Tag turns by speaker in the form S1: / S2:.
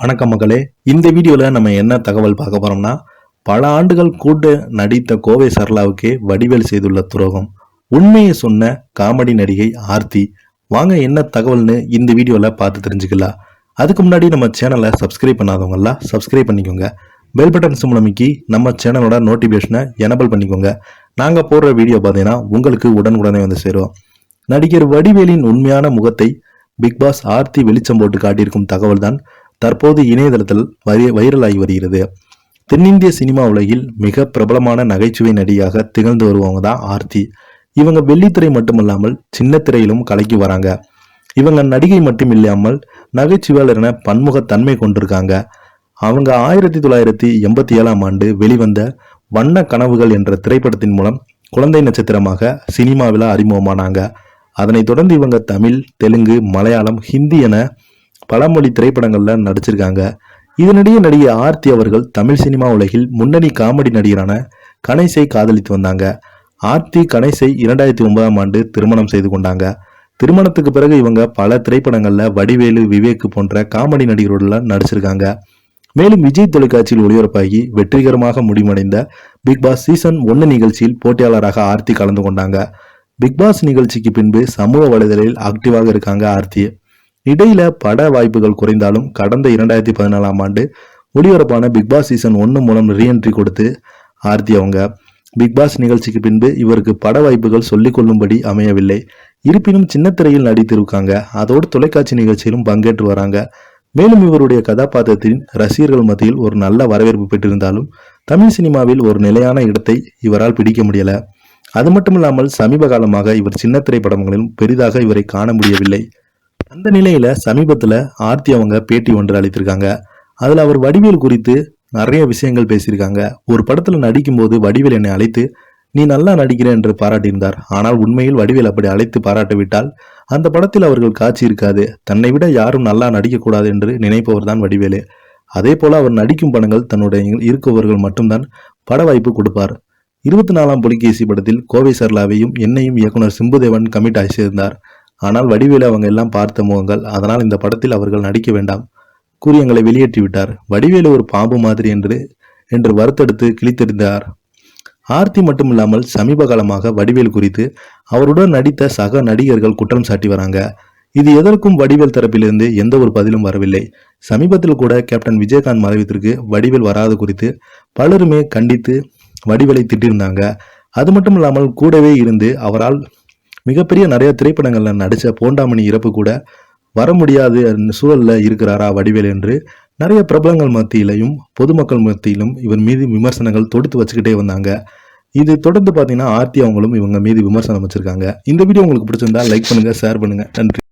S1: வணக்கம் மக்களே. இந்த வீடியோவில் நம்ம என்ன தகவல் பார்க்க போறோம்னா பல ஆண்டுகள் கூட்டு நடித்த கோவை சரளாவுக்கே வடிவேல் செய்துள்ள துரோகம். உண்மையை சொன்ன காமெடி நடிகை ஆர்த்தி. வாங்க என்ன தகவல்னு இந்த வீடியோவில் பார்த்து தெரிஞ்சுக்கலாம். அதுக்கு முன்னாடி நம்ம சேனலை சப்ஸ்கிரைப் பண்ணாதவங்கலாம் சப்ஸ்கிரைப் பண்ணிக்கோங்க. பெல் பட்டன் சிம்லமிக்கி நம்ம சேனலோட நோட்டிஃபிகேஷனை எனபிள் பண்ணிக்கோங்க. நாங்கள் போடுற வீடியோ பார்த்தீங்கன்னா உங்களுக்கு உடனுக்குடனே வந்து சேரும். நடிகர் வடிவேலின் உண்மையான முகத்தை பிக் பாஸ் ஆர்த்தி வெளிச்சம் போட்டு காட்டியிருக்கும் தகவல் தான் தற்போது இணையதளத்தில் வை- வைரலாகி வருகிறது. தென்னிந்திய சினிமா உலகில் மிக பிரபலமான நகைச்சுவை நடிகாக திகழ்ந்து வருவவங்க தான் ஆர்த்தி. இவங்க வெள்ளித்திரை மட்டுமல்லாமல் சின்ன திரையிலும் கலக்கி வராங்க. இவங்க நடிகை மட்டும் இல்லாமல் நகைச்சுவையாளர் என பன்முகத்தன்மை கொண்டிருக்காங்க. அவங்க ஆயிரத்தி தொள்ளாயிரத்தி எண்பத்தி ஏழாம் ஆண்டு வெளிவந்த வண்ண கனவுகள் என்ற திரைப்படத்தின் மூலம் குழந்தை நட்சத்திரமாக சினிமாவில் அறிமுகமானாங்க. அதனைத் தொடர்ந்து இவங்க தமிழ் தெலுங்கு மலையாளம் ஹிந்தி என பழமொழி திரைப்படங்களில் நடிச்சிருக்காங்க. இதனிடையே நடிகை ஆர்த்தி அவர்கள் தமிழ் சினிமா உலகில் முன்னணி காமெடி நடிகரான கணேசை காதலித்து வந்தாங்க. ஆர்த்தி கணேசை இரண்டாயிரத்தி ஒன்பதாம் ஆண்டு திருமணம் செய்து கொண்டாங்க. திருமணத்துக்கு பிறகு இவங்க பல திரைப்படங்களில் வடிவேலு விவேக் போன்ற காமெடி நடிகர்களுடன் நடிச்சிருக்காங்க. மேலும் விஜய் தொலைக்காட்சியில் ஒளிபரப்பாகி வெற்றிகரமாக முடிவடைந்த பிக் பாஸ் சீசன் ஒன்று நிகழ்ச்சியில் போட்டியாளராக ஆர்த்தி கலந்து கொண்டாங்க. பிக் பாஸ் நிகழ்ச்சிக்கு பின்பு சமூக வலைதளில் ஆக்டிவாக இருக்காங்க ஆர்த்தி. இடையில பட வாய்ப்புகள் குறைந்தாலும் கடந்த இரண்டாயிரத்தி பதினாலாம் ஆண்டு ஒளிபரப்பான பிக் பாஸ் சீசன் ஒன்று மூலம் ரீஎன்ட்ரி கொடுத்து ஆர்த்தி அவங்க. பிக் பாஸ் நிகழ்ச்சிக்கு பின்பு இவருக்கு பட வாய்ப்புகள் சொல்லிக் கொள்ளும்படி அமையவில்லை. இருப்பினும் சின்ன திரையில் நடித்திருக்காங்க. அதோடு தொலைக்காட்சி நிகழ்ச்சியிலும் பங்கேற்று வராங்க. மேலும் இவருடைய கதாபாத்திரத்தின் ரசிகர்கள் மத்தியில் ஒரு நல்ல வரவேற்பு பெற்றிருந்தாலும் தமிழ் சினிமாவில் ஒரு நிலையான இடத்தை இவரால் பிடிக்க முடியல. அது மட்டுமில்லாமல் சமீப காலமாக இவர் சின்ன திரைப்படங்களிலும் பெரிதாக இவரை காண முடியவில்லை. அந்த நிலையில சமீபத்துல ஆர்த்தி அவங்க பேட்டி ஒன்று அளித்திருக்காங்க. அதுல அவர் வடிவேல் குறித்து நிறைய விஷயங்கள் பேசியிருக்காங்க. ஒரு படத்துல நடிக்கும்போது வடிவேல் என்னை அழைத்து நீ நல்லா நடிக்கிற என்று பாராட்டியிருந்தார். ஆனால் உண்மையில் வடிவேல் அப்படி அழைத்து பாராட்டிவிட்டால் அந்த படத்தில் அவர்கள் காட்சி இருக்காது. தன்னை விட யாரும் நல்லா நடிக்கக்கூடாது என்று நினைப்பவர் தான் வடிவேலு. அதே போல அவர் நடிக்கும் படங்கள் தன்னுடைய இருக்கவர்கள் மட்டும்தான் பட வாய்ப்பு கொடுப்பார். இருபத்தி நாலாம் புலிகேசி படத்தில் கோவை சர்லாவையும் என்னையும் இயக்குனர் சிம்புதேவன் கமிட் ஆகியிருந்தார் ஆனால் வடிவேலு அவங்க எல்லாம் பார்த்த முகங்கள் அதனால் இந்த படத்தில் அவர்கள் நடிக்க வேண்டாம் கூறி எங்களை வெளியேற்றி விட்டார். வடிவேலு ஒரு பாம்பு மாதிரி என்று என்று வருத்தெடுத்து கிழித்தெறிந்தார். ஆர்த்தி மட்டுமில்லாமல் சமீப காலமாக வடிவேல் குறித்து அவருடன் நடித்த சக நடிகர்கள் குற்றம் சாட்டி வராங்க. இது எதற்கும் வடிவேல் தரப்பிலிருந்து எந்த ஒரு பதிலும் வரவில்லை. சமீபத்தில் கூட கேப்டன் விஜயகாந்த் மறைவதற்கு வடிவேல் வராது குறித்து பலருமே கண்டித்து வடிவேலை திட்டிருந்தாங்க அது மட்டும் இல்லாமல் கூடவே இருந்து அவரால் மிகப்பெரிய நிறைய திரைப்படங்களில் நடித்த போண்டாமணி இறப்பு கூட வர முடியாது சூழலில் இருக்கிறாரா வடிவேல் என்று நிறைய பிரபலங்கள் மத்தியிலையும் பொதுமக்கள் மத்தியிலும் இவர் மீது விமர்சனங்கள் தொடுத்து வச்சுக்கிட்டே வந்தாங்க. இது தொடர்ந்து பார்த்தீங்கன்னா ஆர்த்தி அவங்களும் இவங்க மீது விமர்சனம் வச்சிருக்காங்க. இந்த வீடியோ உங்களுக்கு பிடிச்சிருந்தா லைக் பண்ணுங்க ஷேர் பண்ணுங்க. நன்றி.